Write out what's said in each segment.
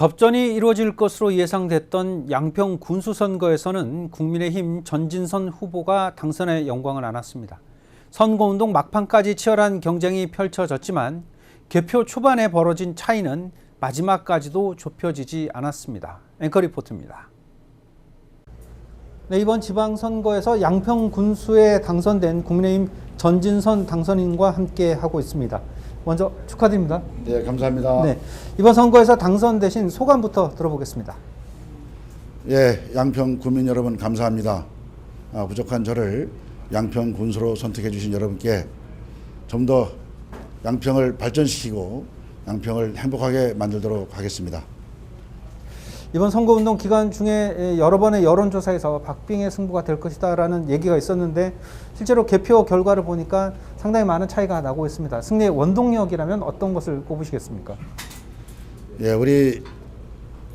접전이 이루어질 것으로 예상됐던 양평 군수 선거에서는 국민의힘 전진선 후보가 당선의 영광을 안았습니다. 선거운동 막판까지 치열한 경쟁이 펼쳐졌지만 개표 초반에 벌어진 차이는 마지막까지도 좁혀지지 않았습니다. 앵커 리포트입니다. 네, 이번 지방선거에서 양평 군수에 당선된 국민의힘 전진선 당선인과 함께 하고 있습니다. 먼저 축하드립니다. 네, 감사합니다. 네, 이번 선거에서 당선되신 소감부터 들어보겠습니다. 예, 양평 구민 여러분 감사합니다. 아, 부족한 저를 양평 군수로 선택해 주신 여러분께 좀 더 양평을 발전시키고 양평을 행복하게 만들도록 하겠습니다. 이번 선거운동 기간 중에 여러 번의 여론조사에서 박빙의 승부가 될 것이다라는 얘기가 있었는데 실제로 개표 결과를 보니까 상당히 많은 차이가 나고 있습니다. 승리의 원동력이라면 어떤 것을 꼽으시겠습니까? 예, 우리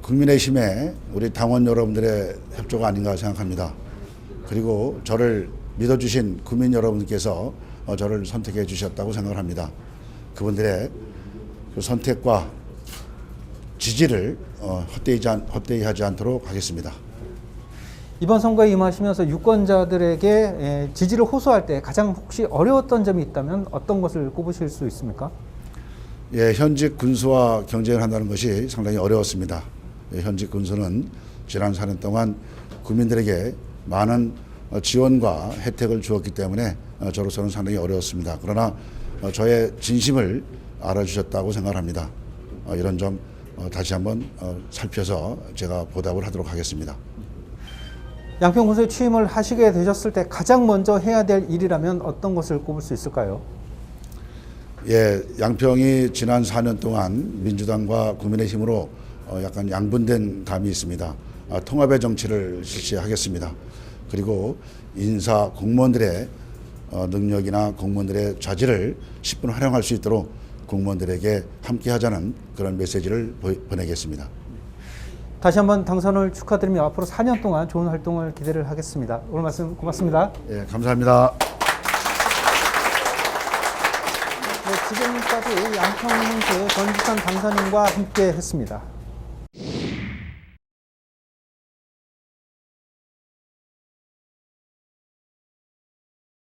국민의힘에 우리 당원 여러분들의 협조가 아닌가 생각합니다. 그리고 저를 믿어주신 국민 여러분께서 어, 저를 선택해 주셨다고 생각을 합니다. 그분들의 그 선택과 지지를 어, 헛되이 하지 않도록 하겠습니다. 이번 선거에 임하시면서 유권자들에게 에, 지지를 호소할 때 가장 혹시 어려웠던 점이 있다면 어떤 것을 꼽으실 수 있습니까? 예, 현직 군수와 경쟁을 한다는 것이 상당히 어려웠습니다. 예, 현직 군수는 지난 4년 동안 국민들에게 많은 어, 지원과 혜택을 주었기 때문에 어, 저로서는 상당히 어려웠습니다. 그러나 어, 저의 진심을 알아주셨다고 생각합니다. 어, 이런 점 어, 다시 한번 어, 살펴서 제가 보답을 하도록 하겠습니다. 양평 군수에 취임을 하시게 되셨을 때 가장 먼저 해야 될 일이라면 어떤 것을 꼽을 수 있을까요? 예, 양평이 지난 4년 동안 민주당과 국민의힘으로 어, 약간 양분된 감이 있습니다. 아, 통합의 정치를 실시하겠습니다. 그리고 인사 공무원들의 어, 능력이나 공무원들의 자질을 10분 활용할 수 있도록 공무원들에게 함께 하자는 그런 메시지를 보- 보내겠습니다. 다시 한번 당선을 축하드리며 앞으로 4년 동안 좋은 활동을 기대를 하겠습니다. 오늘 말씀 고맙습니다. 예, 감사합니다. 네, 지금까지 양평군수 전지선 당선인과 함께 했습니다.